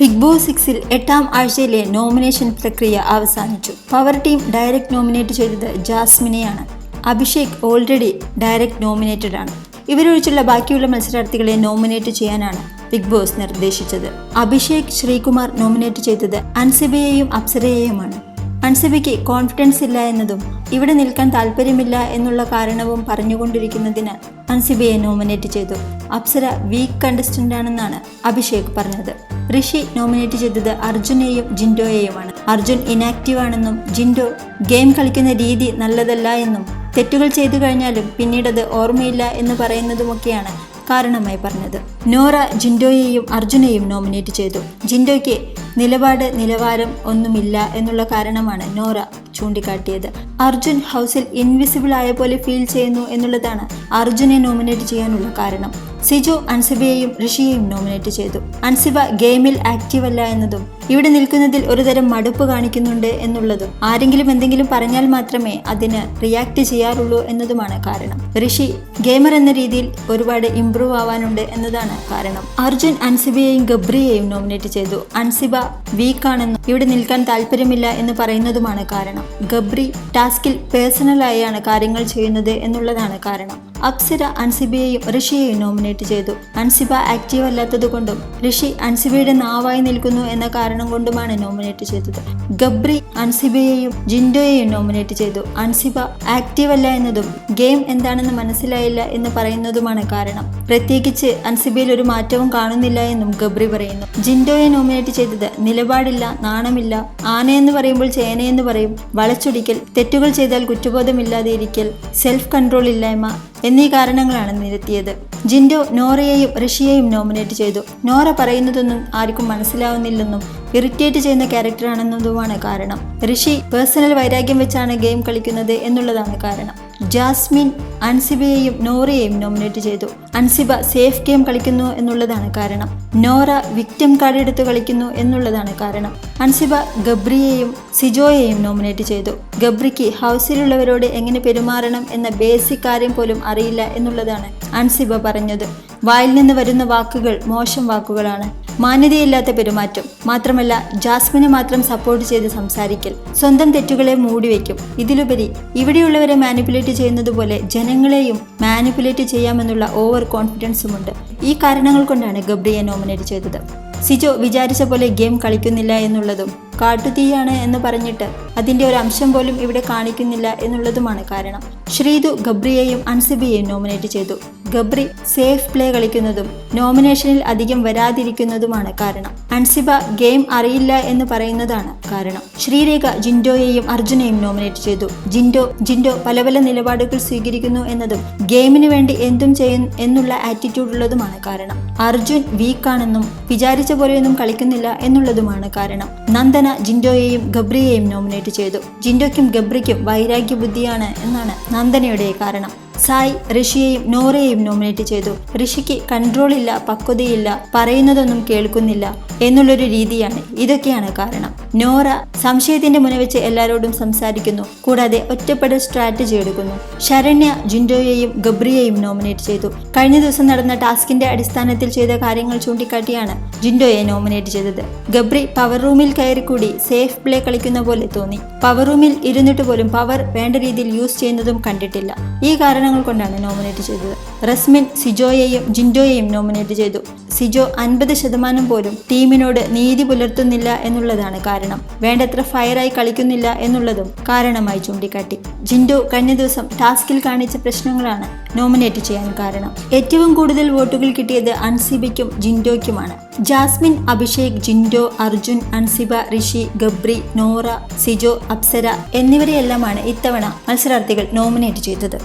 Big boss സിക്സിൽ എട്ടാം ആഴ്ചയിലെ നോമിനേഷൻ പ്രക്രിയ അവസാനിച്ചു. പവർ ടീം ഡയറക്റ്റ് നോമിനേറ്റ് ചെയ്തത് ജാസ്മിനെയാണ്. അഭിഷേക് ഓൾറെഡി ഡയറക്റ്റ് നോമിനേറ്റഡ് ആണ്. ഇവരൊഴിച്ചുള്ള ബാക്കിയുള്ള മത്സരാർത്ഥികളെ നോമിനേറ്റ് ചെയ്യാനാണ് ബിഗ് ബോസ് നിർദ്ദേശിച്ചത്. അഭിഷേക് ശ്രീകുമാർ നോമിനേറ്റ് ചെയ്തത് അൻസിബയെയും അപ്സരയെയുമാണ്. അൻസിബയ്ക്ക് കോൺഫിഡൻസ് ഇല്ല എന്നതും ഇവിടെ നിൽക്കാൻ താല്പര്യമില്ല എന്നുള്ള കാരണവും പറഞ്ഞുകൊണ്ടിരിക്കുന്നതിന് അൻസിബയെ നോമിനേറ്റ് ചെയ്തു. അപ്സര വീക്ക് കണ്ടസ്റ്റന്റ് ആണെന്നാണ് അഭിഷേക് പറഞ്ഞത്. ഋഷി നോമിനേറ്റ് ചെയ്തത് അർജുനെയും ജിൻഡോയെയുമാണ്. അർജുൻ ഇനാക്റ്റീവ് ആണെന്നും ജിൻഡോ ഗെയിം കളിക്കുന്ന രീതി നല്ലതല്ല എന്നും തെറ്റുകൾ ചെയ്തു കഴിഞ്ഞാലും പിന്നീടത് ഓർമ്മയില്ല എന്ന് പറയുന്നതുമൊക്കെയാണ് കാരണമായി പറഞ്ഞത്. നോറ ജിൻഡോയെയും അർജുനെയും നോമിനേറ്റ് ചെയ്തു. ജിൻഡോയ്ക്ക് നിലപാട് നിലവാരം ഒന്നുമില്ല എന്നുള്ള കാരണമാണ് നോറ ചൂണ്ടിക്കാട്ടിയത്. അർജുൻ ഹൗസിൽ ഇൻവിസിബിൾ ആയ പോലെ ഫീൽ ചെയ്യുന്നു എന്നുള്ളതാണ് അർജുനെ നോമിനേറ്റ് ചെയ്യാനുള്ള കാരണം. സിജു അൻസിബയെയും ഋഷിയെയും നോമിനേറ്റ് ചെയ്തു. അൻസിബ ഗെയിമിൽ ആക്റ്റീവ് അല്ല എന്നതും ഇവിടെ നിൽക്കുന്നതിൽ ഒരുതരം മടുപ്പ് കാണിക്കുന്നുണ്ട് എന്നുള്ളതും ആരെങ്കിലും എന്തെങ്കിലും പറഞ്ഞാൽ മാത്രമേ അതിന് റിയാക്ട് ചെയ്യാറുള്ളൂ എന്നതുമാണ് കാരണം. ഋഷി ഗെയിമർ എന്ന രീതിയിൽ ഒരുപാട് ഇംപ്രൂവ് ആവാനുണ്ട് എന്നതാണ് കാരണം. അർജുൻ അൻസിബയെയും ഗബ്രിയെയും നോമിനേറ്റ് ചെയ്തു. അൻസിബ വീക്കാണെന്നും ഇവിടെ നിൽക്കാൻ താല്പര്യമില്ല എന്ന് പറയുന്നതുമാണ് കാരണം. ഗബ്രി ടാസ്കിൽ പേഴ്സണലായാണ് കാര്യങ്ങൾ ചെയ്യുന്നത് എന്നുള്ളതാണ് കാരണം. അപ്സര അൻസിബയെയും ഋഷിയെയും നോമിനേറ്റ് ചെയ്തു. അൻസിബ ആക്റ്റീവ് അല്ലാത്തതുകൊണ്ടും ഋഷി അൻസിബയുടെ നാവായി നിൽക്കുന്നു എന്ന കാരണം കൊണ്ടുമാണ് നോമിനേറ്റ് ചെയ്തത്. ഗബ്രി അൻസിബയെയും ജിൻഡോയെയും നോമിനേറ്റ് ചെയ്തു. അൻസിബ ആക്റ്റീവ് അല്ല എന്നതും ഗെയിം എന്താണെന്ന് മനസ്സിലായില്ല എന്ന് പറയുന്നതുമാണ് കാരണം. പ്രത്യേകിച്ച് അൻസിബയിൽ ഒരു മാറ്റവും കാണുന്നില്ല എന്നും ഗബ്രി പറയുന്നു. ജിൻഡോയെ നോമിനേറ്റ് ചെയ്തത് നിലപാടില്ല നാണമില്ല ആനയെന്ന് പറയുമ്പോൾ ചേനയെന്ന് പറയും വളച്ചൊടിക്കൽ തെറ്റുകൾ ചെയ്താൽ കുറ്റബോധമില്ലാതെ ഇരിക്കൽ സെൽഫ് കൺട്രോൾ ഇല്ലായ്മ എന്നീ കാരണങ്ങളാണ് നിരത്തിയത്. ജിൻഡോ നോറയെയും ഋഷിയെയും നോമിനേറ്റ് ചെയ്തു. നോറ പറയുന്നതൊന്നും ആർക്കും മനസ്സിലാവുന്നില്ലെന്നും ഇറിറ്റേറ്റ് ചെയ്യുന്ന ക്യാരക്ടറാണെന്നതുമാണ് കാരണം. ഋഷി പേഴ്സണൽ വൈരാഗ്യം വെച്ചാണ് ഗെയിം കളിക്കുന്നത് എന്നുള്ളതാണ് കാരണം. ജാസ്മിൻ അൻസിബയെയും നോറയെയും നോമിനേറ്റ് ചെയ്തു. അൻസിബ സേഫ് ഗെയിം കളിക്കുന്നു എന്നുള്ളതാണ് കാരണം. നോറ വിക്ടിം കാർഡ് എടുത്ത് കളിക്കുന്നു എന്നുള്ളതാണ് കാരണം. അൻസിബ ഗബ്രിയെയും സിജോയെയും നോമിനേറ്റ് ചെയ്തു. ഗബ്രിക്ക് ഹൗസിലുള്ളവരോട് എങ്ങനെ പെരുമാറണം എന്ന ബേസിക് കാര്യം പോലും അറിയില്ല എന്നുള്ളതാണ് അൻസിബ പറഞ്ഞത്. വായിൽ നിന്ന് വരുന്ന വാക്കുകൾ മോശം വാക്കുകളാണ്. മാന്യതയില്ലാത്ത പെരുമാറ്റം. മാത്രമല്ല ജാസ്മിനെ മാത്രം സപ്പോർട്ട് ചെയ്ത് സംസാരിക്കൽ. സ്വന്തം തെറ്റുകളെ മൂടിവെക്കും ഇതിലുപരി ഇവിടെയുള്ളവരെ മാനിപ്പുലേറ്റ് ചെയ്യുന്നത് പോലെ ജനങ്ങളെയും മാനിപ്പുലേറ്റ് ചെയ്യാമെന്നുള്ള ഓവർ കോൺഫിഡൻസുമുണ്ട് ഈ കാരണങ്ങൾ കൊണ്ടാണ് ഗബ്രിയെ നോമിനേറ്റ് ചെയ്തത്. സിജോ വിചാരിച്ച പോലെ ഗെയിം കളിക്കുന്നില്ല എന്നുള്ളതും കാട്ടുതീയാണ് എന്ന് പറഞ്ഞിട്ട് അതിന്റെ ഒരു അംശം പോലും ഇവിടെ കാണിക്കുന്നില്ല എന്നുള്ളതുമാണ് കാരണം. ശ്രീതു ഗബ്രിയെയും അൻസിബിയെയും നോമിനേറ്റ് ചെയ്തു. ഗബ്രി സേഫ് പ്ലേ കളിക്കുന്നതും നോമിനേഷനിൽ അധികം വരാതിരിക്കുന്നതുമാണ് കാരണം. അൻസിബ ഗെയിം അറിയില്ല എന്ന് പറയുന്നതാണ് കാരണം. ശ്രീരേഖ ജിൻഡോയെയും അർജുനെയും നോമിനേറ്റ് ചെയ്തു. ജിൻഡോ ജിൻഡോ പല പല നിലപാടുകൾ സ്വീകരിക്കുന്നു എന്നതും ഗെയിമിന് വേണ്ടി എന്തും ചെയ്യും എന്നുള്ള ആറ്റിറ്റ്യൂഡ് ഉള്ളതുമാണ് കാരണം. അർജുൻ വീക്കാണെന്നും വിചാരിച്ച പോലെയൊന്നും കളിക്കുന്നില്ല എന്നുള്ളതുമാണ് കാരണം. നന്ദന ജിൻഡോയെയും ഗബ്രിയെയും നോമിനേറ്റ് ചെയ്തു. ജിൻഡോയ്ക്കും ഗബ്രിക്കും വൈരാഗ്യ ബുദ്ധിയാണ് എന്നാണ് നന്ദനയുടെ കാരണം. സായ് ഋഷിയെയും നോറയെയും നോമിനേറ്റ് ചെയ്തു. ഋഷിക്ക് കൺട്രോളില്ല പക്വതയില്ല പറയുന്നതൊന്നും കേൾക്കുന്നില്ല. എന്നുള്ളൊരു രീതിയാണ്. ഇതൊക്കെയാണ് കാരണം. നോറ സംശയത്തിന്റെ മുനവെച്ച് എല്ലാവരോടും സംസാരിക്കുന്നു. കൂടാതെ ഒറ്റപ്പെടൽ സ്ട്രാറ്റജി എടുക്കുന്നു. ശരണ്യ ജിൻഡോയെയും ഗബ്രിയെയും നോമിനേറ്റ് ചെയ്തു. കഴിഞ്ഞ ദിവസം നടന്ന ടാസ്കിന്റെ അടിസ്ഥാനത്തിൽ ചെയ്ത കാര്യങ്ങൾ ചൂണ്ടിക്കാട്ടിയാണ് ജിൻഡോയെ നോമിനേറ്റ് ചെയ്തത്. ഗബ്രി പവർ റൂമിൽ കയറിക്കൂടി സേഫ് പ്ലേ കളിക്കുന്ന പോലെ തോന്നി. പവർ റൂമിൽ ഇരുന്നിട്ട് പോലും പവർ വേണ്ട രീതിയിൽ യൂസ് ചെയ്യുന്നതും കണ്ടിട്ടില്ല. ഈ കാരണങ്ങൾ കൊണ്ടാണ് നോമിനേറ്റ് ചെയ്തത്. റസ്മിൻ സിജോയെയും ജിൻഡോയെയും നോമിനേറ്റ് ചെയ്തു. സിജോ അൻപത് ശതമാനം പോലും ടീമിനോട് നീതി പുലർത്തുന്നില്ല എന്നുള്ളതാണ് കാരണം. വേണ്ടത്ര ഫയറായി കളിക്കുന്നില്ല എന്നുള്ളതും കാരണമായി ചൂണ്ടിക്കാട്ടി. ജിൻഡോ കഴിഞ്ഞ ദിവസം ടാസ്കിൽ കാണിച്ച പ്രശ്നങ്ങളാണ് നോമിനേറ്റ് ചെയ്യാൻ കാരണം. ഏറ്റവും കൂടുതൽ വോട്ടുകൾ കിട്ടിയത് അൻസിബയ്ക്കും ജിൻഡോയ്ക്കുമാണ്. ജാസ്മിൻ അഭിഷേക് ജിൻഡോ അർജുൻ അൻസിബ ഋഷി ഗബ്രി നോറ സിജോ അപ്സര എന്നിവരെയെല്ലാമാണ് ഇത്തവണ മത്സരാർത്ഥികൾ നോമിനേറ്റ് ചെയ്തത്.